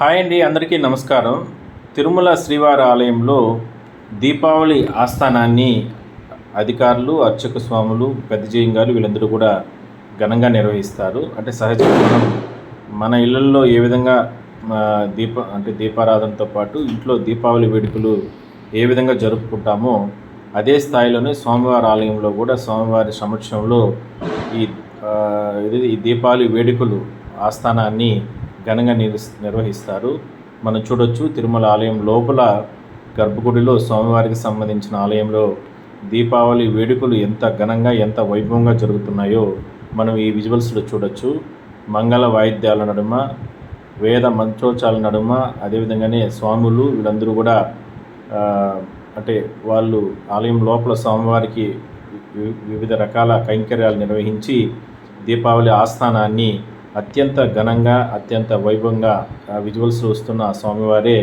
Hi అండి అందరికీ నమస్కారం. తిరుమల శ్రీవారి ఆలయంలో దీపావళి ఆస్థానాన్ని అధికారులు అర్చక స్వాములు పెద్ద గారు వీళ్ళందరూ కూడా ఘనంగా నిర్వహిస్తారు. అంటే సహజంగా మనం మన ఇళ్ళల్లో ఏ విధంగా దీప అంటే దీపారాధనతో పాటు ఇంట్లో దీపావళి వేడుకలు ఏ విధంగా జరుపుకుంటామో అదే స్థాయిలోనే స్వామివారి ఆలయంలో కూడా స్వామివారి సమక్షంలో ఈ ఇది ఈ దీపావళి వేడుకలు ఆస్థానాన్ని ఘనంగా నిర్వహి నిర్వహిస్తారు. మనం చూడొచ్చు తిరుమల ఆలయం లోపల గర్భగుడిలో స్వామివారికి సంబంధించిన ఆలయంలో దీపావళి వేడుకలు ఎంత ఘనంగా ఎంత వైభవంగా జరుగుతున్నాయో మనం ఈ విజువల్స్లో చూడొచ్చు. మంగళ వాయిద్యాల నడుమ వేద మంచోచాల నడుమ అదేవిధంగానే స్వాములు వీళ్ళందరూ కూడా అంటే వాళ్ళు ఆలయం లోపల స్వామివారికి వివిధ రకాల కైంకర్యాలు నిర్వహించి దీపావళి ఆస్థానాన్ని అత్యంత ఘనంగా అత్యంత వైభవంగా విజువల్స్ వస్తున్న ఆ స్వామివారే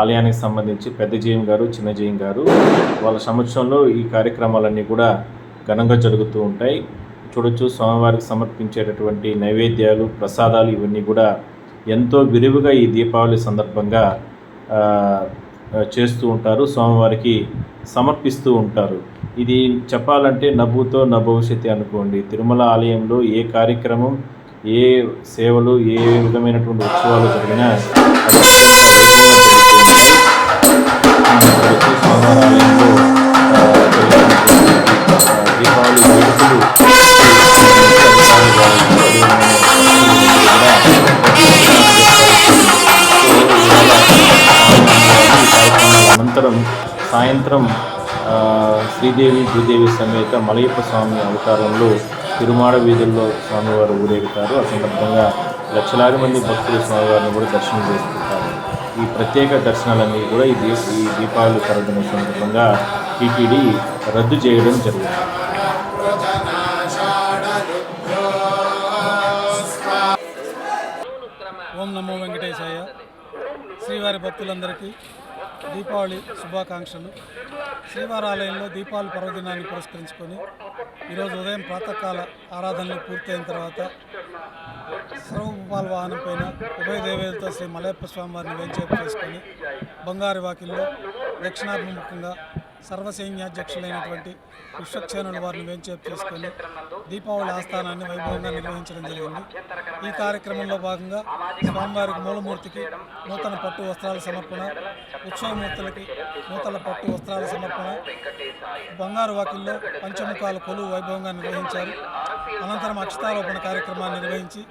ఆలయానికి సంబంధించి పెద్ద జయం గారు చిన్న జయం గారు. వాళ్ళ సమక్షంలో ఈ కార్యక్రమాలన్నీ కూడా ఘనంగా జరుగుతూ ఉంటాయి. చూడొచ్చు స్వామివారికి సమర్పించేటటువంటి నైవేద్యాలు ప్రసాదాలు ఇవన్నీ కూడా ఎంతో విరివిగా ఈ దీపావళి సందర్భంగా చేస్తూ ఉంటారు స్వామివారికి సమర్పిస్తూ ఉంటారు. ఇది చెప్పాలంటే నవ్వుతో నా అనుకోండి. తిరుమల ఆలయంలో ఏ కార్యక్రమం ఏ సేవలు ఏ విధమైనటువంటి ఉత్సవాలు జరిగినా దీపావళి వేడుకలు అనంతరం సాయంత్రం శ్రీదేవి భూదేవి సమేత మలయప్ప స్వామి అవతారంలో తిరుమాడ వీధుల్లో స్వామివారు ఊరేగుతారు. ఆ సందర్భంగా లక్షలాది మంది భక్తులు స్వామివారిని కూడా దర్శనం చేసుకుంటారు. ఈ ప్రత్యేక దర్శనాలన్నీ కూడా ఈ దీప ఈ దీపావళి పర్వదిన సందర్భంగా టీటీడీ రద్దు చేయడం జరిగింది. ఓం నమో వెంకటేశాయ. శ్రీవారి భక్తులందరికీ దీపావళి శుభాకాంక్షలు. శ్రీవారాలయంలో దీపావళి పర్వదినాన్ని పురస్కరించుకొని ఈరోజు ఉదయం ప్రాతకాల ఆరాధనలు పూర్తయిన తర్వాత సర్వభూపాల వాహనం పైన ఉభయ దేవేలతో శ్రీ మలయప్ప స్వామివారిని వేంచేపు చేసుకొని బంగారు వాకిల్లో దక్షిణాభిముఖంగా సర్వసైన్యాధ్యక్షులైనటువంటి విశ్వక్షేణుల వారిని వేంచేపు చేసుకుని దీపావళి ఆస్థానాన్ని వైభవంగా నిర్వహించడం జరిగింది. ఈ కార్యక్రమంలో భాగంగా స్వామివారికి మూలమూర్తికి నూతన పట్టు వస్త్రాల సమర్పణ ఉత్సవమూర్తులకి నూతన పట్టు వస్త్రాల సమర్పణ బంగారు వాకిల్లో పంచముఖాల కొలువు వైభవంగా నిర్వహించారు. అనంతరం అక్షతారోపణ కార్యక్రమాన్ని నిర్వహించి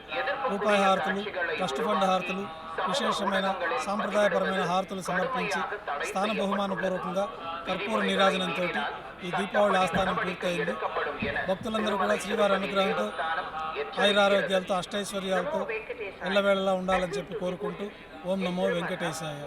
రూపాయి హారతులు ట్రస్ట్ ఫండ్ హారతులు విశేషమైన సాంప్రదాయపరమైన హారతులు సమర్పించి స్థాన బహుమానపూర్వకంగా కర్పూర నీరాజనంతో ఈ దీపావళి ఆస్థానం పూర్తయింది. భక్తులందరూ కూడా శ్రీవారి అనుగ్రహంతో ఆయురారోగ్యాలతో అష్టైశ్వర్యాలతో ఎల్లవేళలా ఉండాలని చెప్పి కోరుకుంటూ ఓం నమో వెంకటేశాయ.